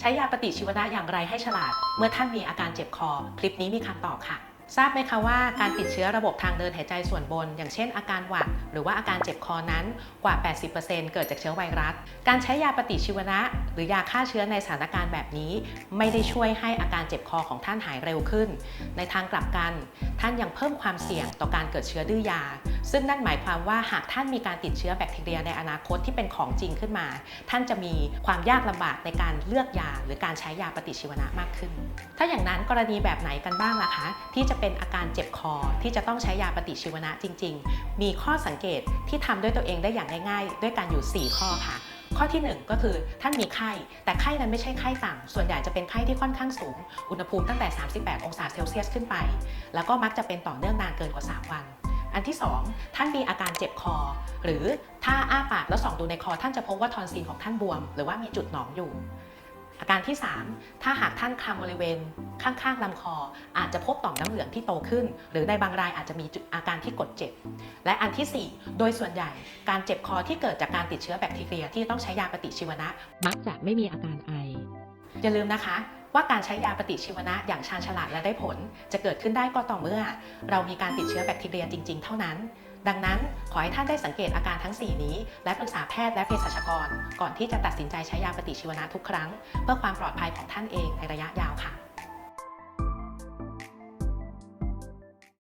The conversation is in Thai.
ใช้ยาปฏิชีวนะอย่างไรให้ฉลาด เมื่อท่านมีอาการเจ็บคอ คลิปนี้มีคำตอบค่ะ ทราบไหมคะว่าการติดเชื้อระบบทางเดินหายใจส่วนบน อย่างเช่น อาการหวัด หรือว่าอาการเจ็บคอนั้นกว่า 80%เกิดจากเชื้อไวรัส การใช้ยาปฏิชีวนะ หรือยาฆ่าเชื้อในสถานการณ์แบบนี้ ไม่ได้ช่วยให้อาการเจ็บคอของท่านหายเร็วขึ้น ในทางกลับกัน ท่านยังเพิ่มความเสี่ยงต่อการเกิดเชื้อดื้อยาซึ่งนั่นหมายความว่าหากท่านมีการติดเชื้อแบคทีเรียในอนาคตที่เป็นของจริงขึ้นมา ท่านจะมีความยากลำบากในการเลือกยา หรือการใช้ยาปฏิชีวนะมากขึ้น ถ้าอย่างนั้นกรณีแบบไหนกันบ้างล่ะคะ ที่จะเป็นอาการเจ็บคอที่จะต้องใช้ยาปฏิชีวนะจริง ๆ มีข้อสังเกตที่ทำด้วยตัวเองได้อย่างง่าย ๆ ด้วยการอยู่ 4 ข้อค่ะข้อที่ 1 ก็คือท่านมีไข้ แต่ไข้นั้นไม่ใช่ไข้ต่ำส่วนใหญ่จะเป็นไข้ที่ค่อนข้างสูง อุณหภูมิตั้งแต่ 38 องศาเซลเซียสขึ้นไป แล้วก็มักจะเป็นต่อเนื่องนานเกินกว่า 3 วัน อันที่ 2 ท่านมีอาการเจ็บคอ หรือถ้าอ้าปากแล้วส่องดูในคอ ท่านจะพบว่าทอนซิลของท่านบวม หรือว่ามีจุดหนองอยู่ อาการที่ 3 ถ้าหากท่านคลำบริเวณข้างๆลำคอ อาจจะพบต่อมน้ำเหลืองที่โตขึ้น หรือในบางรายอาจจะมีจุดอาการที่กดเจ็บ และอันทีสี่ 4 โดยส่วนใหญ่การเจ็บคอที่เกิดจากการติดเชื้อแบคทีเรียที่ต้องใช้ยาปฏิชีวนะ มักจะไม่มีอาการไออย่าลืมนะคะ ว่าการใช้ยาปฏิชีวนะอย่างชาญฉลาดและได้ผล จะเกิดขึ้นได้ก็ต่อเมื่อ เรามีการติดเชื้อแบคทีเรียจริง ๆ เท่านั้น ดังนั้นขอให้ท่านได้สังเกตอาการทั้ง 4 นี้ และปรึกษาแพทย์และเภสัชกร ก่อนที่จะตัดสินใจใช้ยาปฏิชีวนะทุกครั้ง เพื่อความปลอดภัยของท่านเองในระยะยาวค่ะ